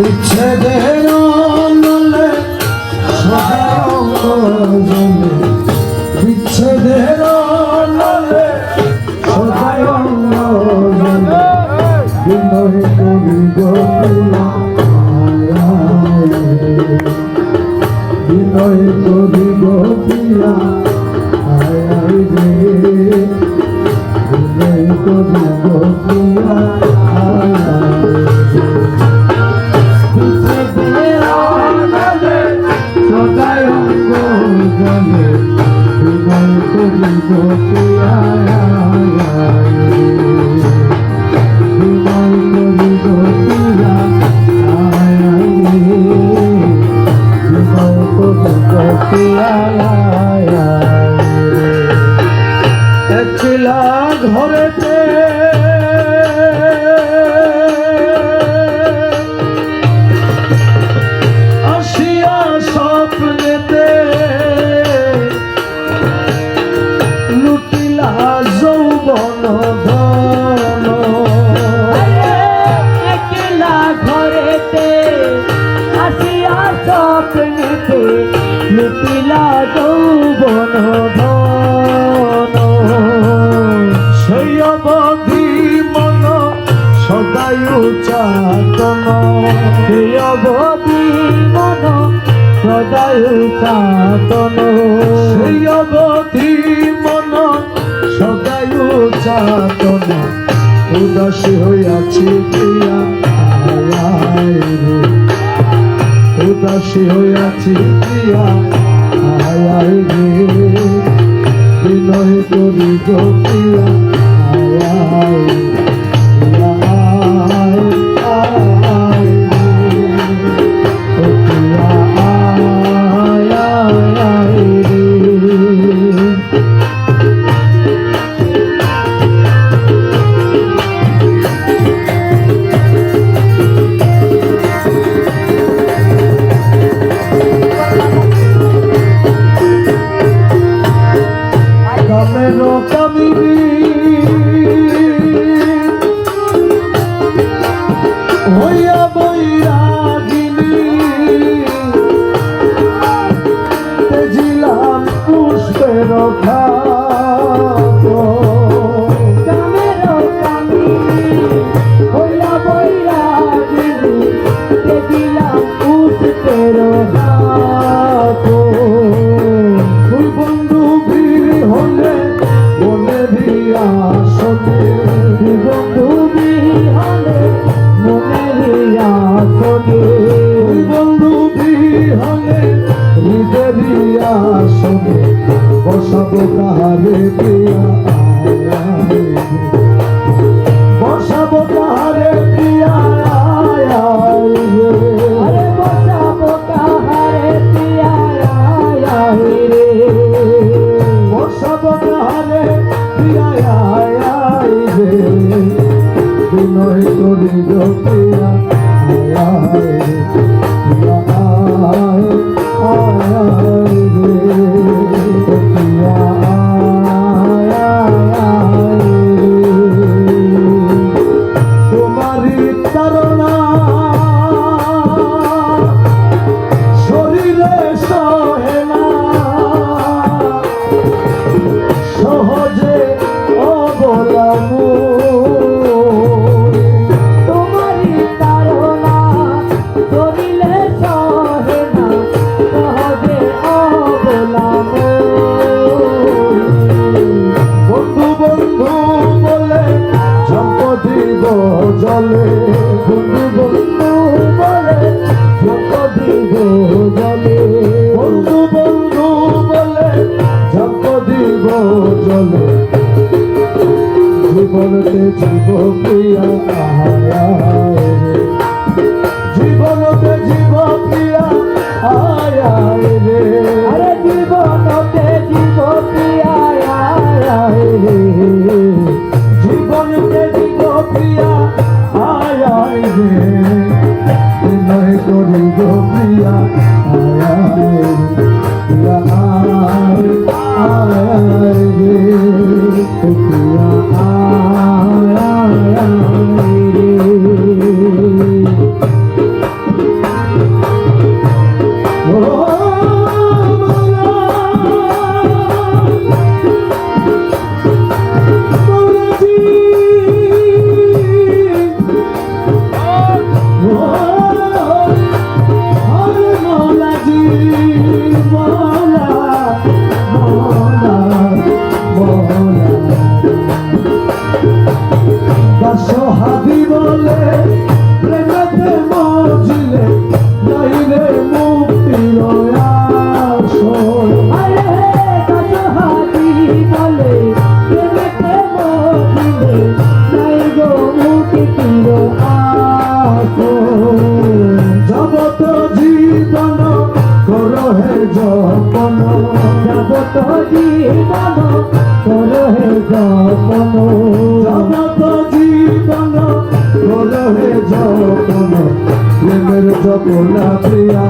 বিচ্ছেদের নলে জমে বিচ্ছেদের নলে সদায় জমে বিনয় করি গোলা বিনয় করি গোপিয়া আয় রে। বিনয় করি গোপিয়া কোন ধন একলা ঘরেতে আসিয়া স্বপ্নেতে লুটিলা যৌবন ধন। সেই অবধি মন সদাই উচাতন। সেই অবধি যাতনা উদাসী হইয়াছি প্রিয়া উদাসী হইয়াছি প্রিয়া আয়াই রে। বিনয় করি গো প্রিয়া আয়াই You. গো প্রিয়া যপন জগত জীবন রহে যপন প্রেমের যপনা প্রিয়া